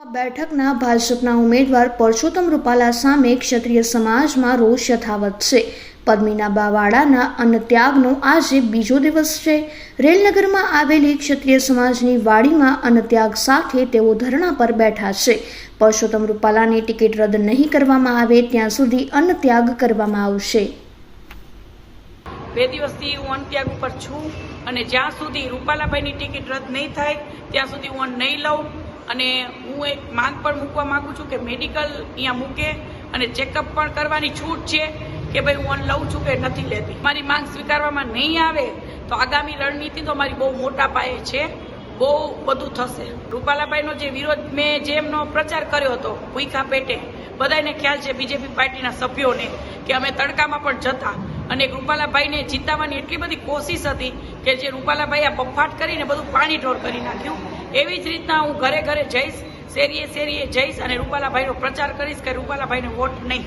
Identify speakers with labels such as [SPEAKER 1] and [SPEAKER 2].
[SPEAKER 1] બેઠકના ભાજપના ઉમેદવાર પરસોત્તમ રૂપાલા સામે ક્ષત્રિય સમાજમાં રોષ યથાવત છે. પદ્મિના બાવાડાના અન્નત્યાગનો આજે બીજો દિવસ છે. રેલનગરમાં આવેલી ક્ષત્રિય સમાજની વાડીમાં અન્નત્યાગ સાથે તેઓ ધરણા પર બેઠા છે. પરસોત્તમ રૂપાલાની ટિકિટ રદ નહીં કરવામાં આવે ત્યાં સુધી અન્નત્યાગ કરવામાં આવશે.
[SPEAKER 2] બે દિવસથી હું અન્ત્યાગ ઉપર છું અને જ્યાં સુધી રૂપાલાભાઈની ટિકિટ રદ નહીં થાય, ત્યાં સુધી હું નહીં લઉં અને હું એક માંગ પણ મૂકવા માગું છું કે મેડિકલ અહીંયા મૂકે અને ચેકઅપ પણ કરવાની છૂટ છે કે ભાઈ હું લઉં છું કે નથી લેતી. મારી માંગ સ્વીકારવામાં નહીં આવે તો આગામી રણનીતિ તો મારી બહુ મોટા પાયે છે. બહુ બધું થશે. રૂપાલાભાઈનો જે વિરોધ મેં જેમનો પ્રચાર કર્યો હતો ભૂખા પેટે બધાને ખ્યાલ છે બીજેપી પાર્ટીના સભ્યોને કે અમે તડકામાં પણ જતા અને રૂપાલાભાઈને જીતાવાની એટલી બધી કોશિશ હતી કે જે રૂપાલાભાઈ આ બફાટ કરીને બધું પાણી ઢોર કરી નાખ્યું. એવી જ રીતના હું ઘરે ઘરે જઈશ, શેરીએ શેરીએ જઈશ અને રૂપાલાભાઈનો પ્રચાર કરીશ કે રૂપાલાભાઈને વોટ નહીં.